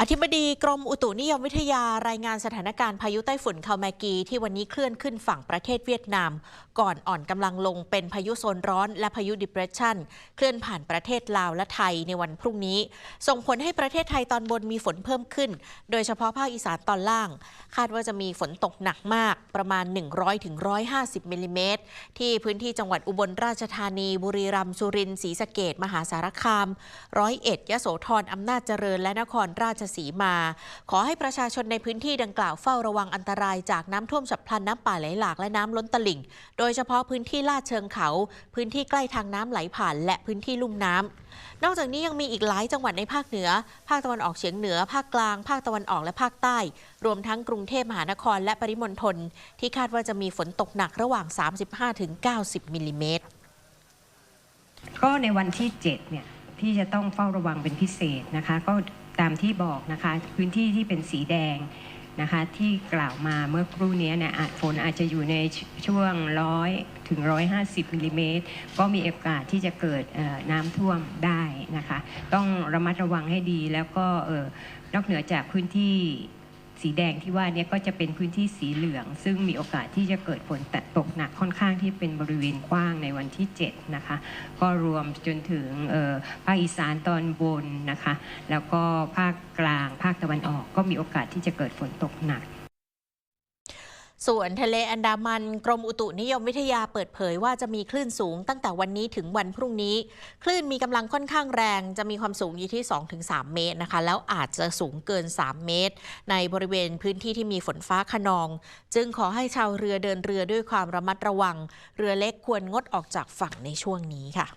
อธิบดีกรมอุตุนิยมวิทยารายงานสถานการณ์พายุไต้ฝุ่นคาแมกี ที่วันนี้เคลื่อนขึ้นฝั่งประเทศเวียดนาม ก่อนอ่อนกำลังลงเป็นพายุโซนร้อนและพายุดิเปรสชันเคลื่อนผ่านประเทศลาวและไทยในวันพรุ่งนี้ ส่งผลให้ประเทศไทยตอนบนมีฝนเพิ่มขึ้น โดยเฉพาะภาคอีสานตอนล่าง คาดว่าจะมีฝนตกหนักมากประมาณ 100ถึง150มิลลิเมตรที่พื้นที่จังหวัดอุบลราชธานี บุรีรัมย์สุรินทร์ศรีสะเกดมหาสารคาม ร้อยเอ็ดยโสธรอำนาจเจริญและนครราชสีมา ขอให้ประชาชนในพื้นที่ดังกล่าวเฝ้าระวังอันตรายจากน้ำท่วมฉับพลันน้ำป่าไหลหลากและน้ำล้นตลิ่ง โดยเฉพาะพื้นที่ลาดเชิงเขา พื้นที่ใกล้ทางน้ำไหลผ่าน และพื้นที่ลุ่มน้ำนอกจากนี้ยังมีอีกหลายจังหวัดในภาคเหนือ ภาคตะวันออกเฉียงเหนือ ภาคกลาง ภาคตะวันออกและภาคใต้ รวมทั้งกรุงเทพมหานครและปริมณฑลที่คาดว่าจะมีฝนตกหนักระหว่าง 35-90มิลลิเมตรก็ในวันที่7เนี่ย ที่จะต้องเฝ้าระวังเป็นพิเศษนะคะ ก็ตามที่บอกนะคะพื้นที่ที่เป็นสีแดงนะคะที่กล่าวมาเมื่อครู่นี้เนี่ยอาจฝนอาจจะอยู่ในช่วงร้อยถึง 150มิลลิเมตรก็มีโอกาสที่จะเกิดน้ำท่วมได้นะคะ ต้องระมัดระวังให้ดีแล้วก็ออนอกเหนือจากพื้นที่ สีแดงที่ว่าเนี้ก็จะเป็นพื้นที่สีเหลือง ซึ่งมีโอกาสที่จะเกิดฝนตกหนักค่อนข้างที่เป็นบริเวณกว้างในวันที่ 7 นะคะ ก็รวมจนถึงภาคอีสานตอนบนนะคะ แล้วก็ภาคกลางภาคตะวันออกก็มีโอกาสที่จะเกิดฝนตกหนัก ส่วนทะเลอันดามันกรมอุตุนิยมวิทยาเปิดเผยว่าจะมีคลื่นสูงตั้งแต่วันนี้ถึงวันพรุ่งนี้ คลื่นมีกำลังค่อนข้างแรง จะมีความสูงอยู่ที่ 2-3 เมตรนะคะ แล้วอาจจะสูงเกิน 3 เมตร ในบริเวณพื้นที่ที่มีฝนฟ้าขนอง จึงขอให้ชาวเรือเดินเรือด้วยความระมัดระวัง เรือเล็กควรงดออกจากฝั่งในช่วงนี้ค่ะ